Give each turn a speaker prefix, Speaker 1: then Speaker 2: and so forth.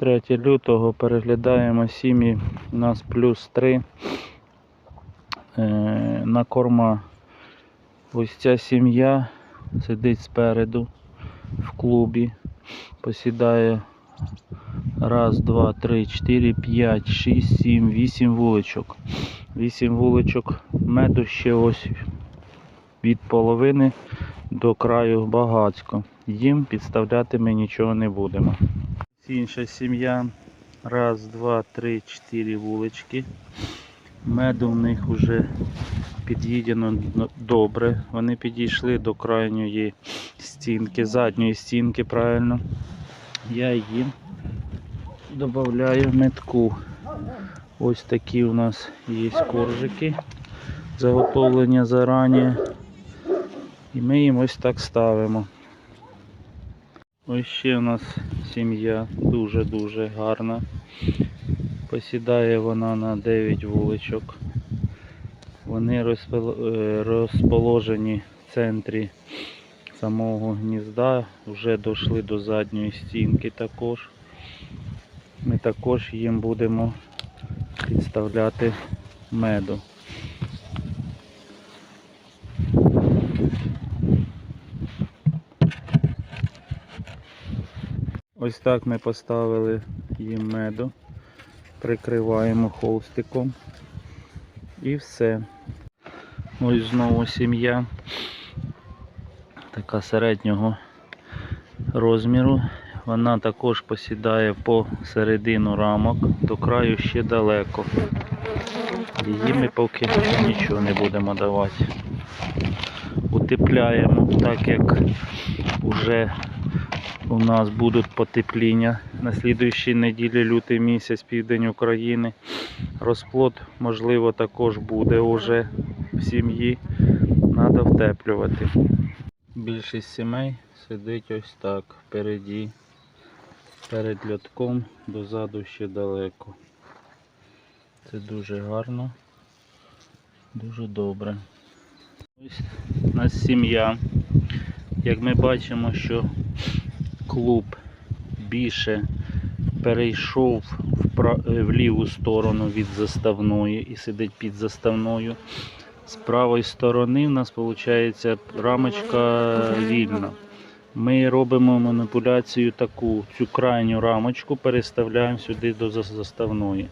Speaker 1: 3 лютого переглядаємо сім'ї. У нас плюс 3 е, на корма. Ось ця сім'я сидить спереду в клубі. Посідає раз, два, три, чотири, п'ять, шість, сім, вісім вуличок. Вісім вуличок меду ще ось від половини до краю багацько. Їм підставляти ми нічого не будемо. Інша сім'я. Раз, два, три, чотири вулички. Меду в них вже під'їдено добре. Вони підійшли до крайньої стінки, задньої стінки, правильно. Я їм додаю метку. Ось такі у нас є коржики, заготовлення зарані. І ми їм ось так ставимо. Ось ще у нас сім'я дуже-дуже гарна. Посідає вона на 9 вуличок. Вони е, розположені в центрі самого гнізда, вже дійшли до задньої стінки також. Ми також їм будемо підставляти меду. Ось так ми поставили їм меду, прикриваємо холстиком і все. Ось знову сім'я така середнього розміру. Вона також посідає по середину рамок, до краю ще далеко. Її ми поки нічого не будемо давати. Утепляємо, так як вже у нас будуть потепління на слідуючій неділі, лютий місяць, південь України. Розплод, можливо, також буде уже в сім'ї. Треба втеплювати. Більшість сімей сидить ось так впереді, перед льотком, дозаду ще далеко. Це дуже гарно, дуже добре. Ось у нас сім'я. Як ми бачимо, що клуб більше перейшов е, в ліву сторону від заставної і сидить під заставною. З правої сторони в нас виходить рамочка вільна. Ми робимо маніпуляцію таку, цю крайню рамочку переставляємо сюди до заставної.